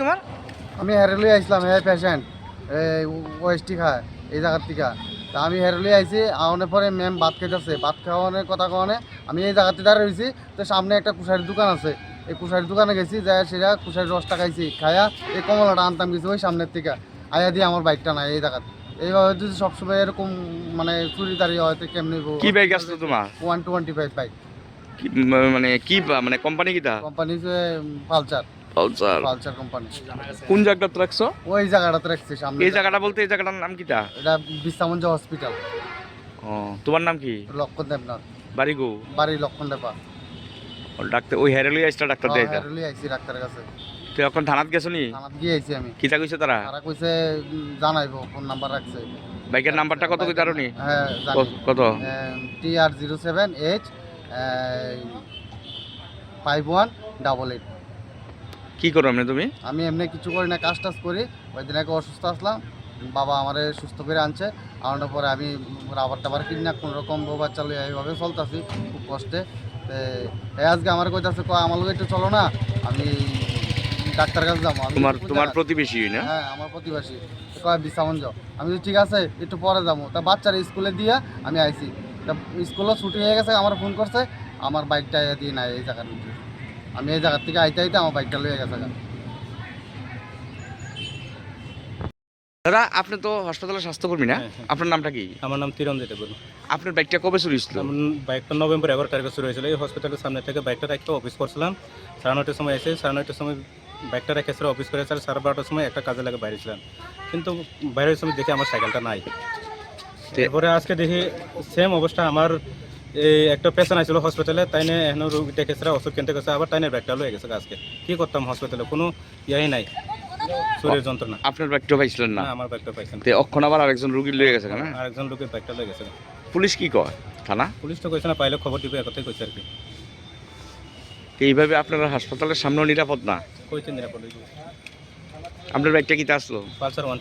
তোমার? আমি হেরেলি আইছিলাম হে পেশেন্ট এই ওয়েস্টি খায় এই জায়গার থেকে তা আমি হেরেলি আইছি আওয়ানোর পরে ম্যাম ভাত খাইতেছে। ভাত খাওয়ানোর কথা কওয়ানে আমি এই জায়গাতে দাঁড়িয়ে রয়েছি তো সামনে একটা কুশারির দোকান আছে। এই কুশারির দোকানে গেছি যাই সেটা কুশারির রসটা খাইছি। খায়া এই কমলাটা আনতাম গেছি ওই সামনের থেকে আয়া দিয়ে আমার বাইকটা নাই এই জায়গাতে। এইভাবে যদি সবসময় এরকম মানে চুরি দাঁড়িয়ে হয়তো কেমনি কি বাইক আসতো তোমার? ওয়ান টোয়েন্টি ফাইভ বাইক কি মানে কি মানে কোম্পানি কিটা? Company Pulsar Pulsar. Pulsar company কোন জায়গাটা রাখছো? ওই জায়গাটাতে রাখছি সামনে। এই জায়গাটা বলতে এই জায়গাটার নাম কিটা? এটা বিশ্রামঞ্জ হসপিটাল ও তোমার নাম কি? লক্ষণ দেবনাথ। বাড়ি গো বাড়ি লক্ষণ দেবা। ও, ডাক্তার ওই হেরেলি আইসটা ডাক্তার দেয় হেরলি আইছি ডাক্তারের কাছে। তো এখন থানাত গেছো নি? থানাত গিয়ে আইছি আমি। কিতা কইছে তারা? তারা কইছে জানাইবো ফোন নাম্বার রাখছে। বাইকের নাম্বারটা কত কই জানো নি? হ্যাঁ কত টি আর zero seven H five one double eight কি করো এমনি তুমি? আমি এমনি কিছু করি না কাজ টাজ করি। ওই দিন একে অসুস্থ আসলাম বাবা আমারে সুস্থ করে আনছে। আনার পরে আমি রাবার টাবার কিনি না কোনো রকম বোবা চালু এইভাবে চলতেছি খুব কষ্টে। তে এই আজকে আমার কইতাছে কয় আমার লোক একটু চলো না আমি ডাক্তার কাছে যাব। তোমার তোমার প্রতিবেশী না? হ্যাঁ আমার প্রতিবেশী। তো কয় বিশ্রামঞ্জ আমি বলি, ঠিক আছে একটু পরে যাব। তা বাচ্চারা স্কুলে দিয়ে আমি আইছি। তা স্কুলও ছুটি হয়ে গেছে আমার ফোন করছে আমার বাইকটা দিয়ে নাই এই জায়গার ভিতরে আমি এই জায়গার থেকে আইতে আইতে আমার বাইকটা লয়ে গেছে দাদা আপনি তো হাসপাতালের স্বাস্থ্যকর্মী না? হ্যাঁ, হ্যাঁ। আপনার নামটা কি? আমার নাম তিরঞ্জিত বলুন। আপনার বাইকটা কবে চুরি হয়েছিল? আমার বাইকটা নভেম্বর এগারো তারিখে শুরু হয়েছিল। এই হসপিটালের সামনে থেকে বাইকটা রেখে অফিস করছিলাম। সাড়ে নয়টার সময় এসে সাড়ে নয়টার সময় বাইকটা রেখে সেটা অফিস করে সাড়ে বারোটার সময় একটা কাজে লাগে বাইরে ছিলাম। কিন্তু বাইরের সময় দেখি আমার সাইকেলটা নাই। এরপরে আজকে দেখি সেম অবস্থা। আমার এই একটা পেশেন্ট আসছিল হসপিটালে তাই নিয়ে এখন রোগী দেখেছে ওষুধ কিনতে গেছে আবার তাইনের ব্যাগটা লয়ে গেছে আজকে কি করতাম হসপিটালে কোনো ইয়াই নাই। শরীর যন্ত্রণা। আপনার বাইকটা পাইছিলেন না? আমার ব্যাগটা পাইছেন তে অক্ষণ আবার আরেকজন রুগী লয়ে গেছে না? আরেকজন লোকের ব্যাগটা লয়ে গেছে। পুলিশ কি কয়? থানা? পুলিশ তো কইছে না পাইলে খবর দিবে একথাই কইছে আর কি এইভাবে আপনারা হাসপাতালের সামনেও নিরাপদ না? কইছেন নিরাপদ আপনার বাইকটা কিতে আসলো? Pulsar one.